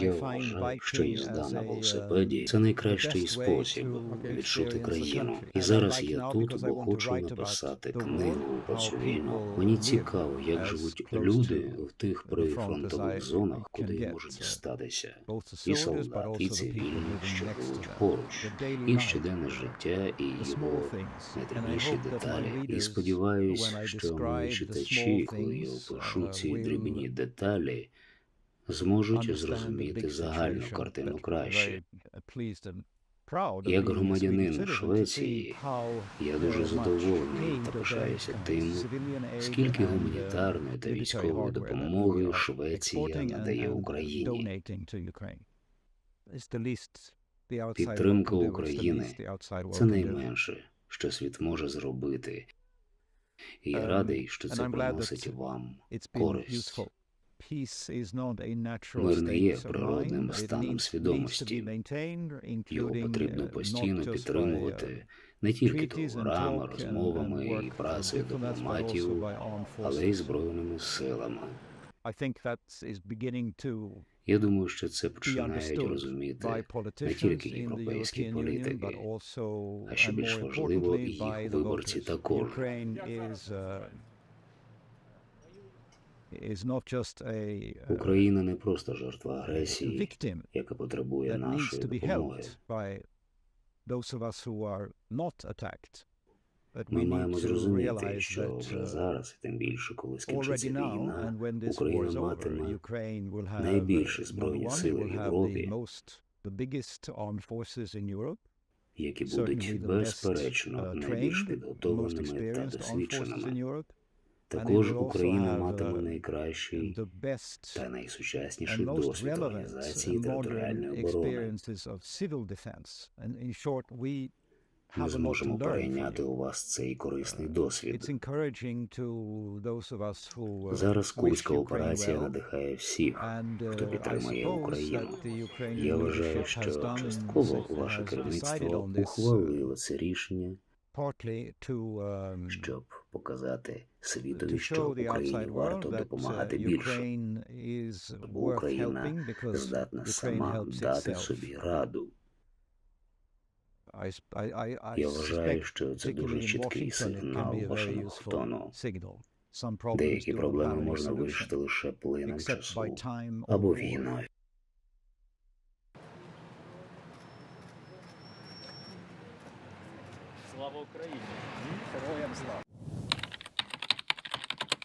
Я вважаю, що їзда на велосипеді це найкращий спосіб відчути країну. І зараз я тут, бо хочу написати книгу про цю війну. Мені цікаво, як живуть люди в тих прифронтових зонах, куди можуть дістатися. І солдати, і цивільні, що живуть поруч, їх щоденне життя і його найдрібніші деталі. І сподіваюсь, що мої читачі, коли я опишу ці дрібні деталі, зможуть зрозуміти загальну картину краще. Як громадянин Швеції, я дуже задоволений та пишаюся тим, скільки гуманітарної та військової допомоги Швеція надає Україні. Підтримка України Це найменше, що світ може зробити. І я Ем, радий, що це приносить вам користь. Мир не є природним станом свідомості. Його потрібно uh, постійно uh, підтримувати не тільки договорами, розмовами і працею дипломатів, але й збройними силами. Я думаю, що це починають розуміти politicians тільки європейські політики, а що більш важливо, importantly, їх виборці також. Україна не просто жертва a агресії, victim яка потребує that needs нашої to be допомоги. helped by those of us who are not attacked. But Ми we need маємо to зрозуміти, realize що that вже uh, зараз, і тим більше, коли скінчиться already now, війна, and when this war Україна is over, матиме Ukraine will have найбільші uh, збройні number one, сили will в have the Європі, most, the biggest armed forces in Europe. які certainly будуть the best, безперечно uh, найбільш trained, the most підготовленими та experienced armed forces in досвідченими. Також Україна матиме uh, найкращий та найсучасніший досвід організації територіальної оборони. Ми зможемо перейняти у вас цей корисний досвід. uh, Зараз Курська операція надихає всіх, uh, хто підтримує Україну. Я вважаю, що частково ваше керівництво uh, ухвалило це рішення, um, щоб показати світові, що Україні варто uh, допомагати більше, бо Україна здатна сама дати собі раду. Я вважаю, що це дуже чіткий сигнал be a very вашого тону. signal. Some problems Деякі проблеми можна вирішити лише плином часу або війною. Слава Україні! Героям слава!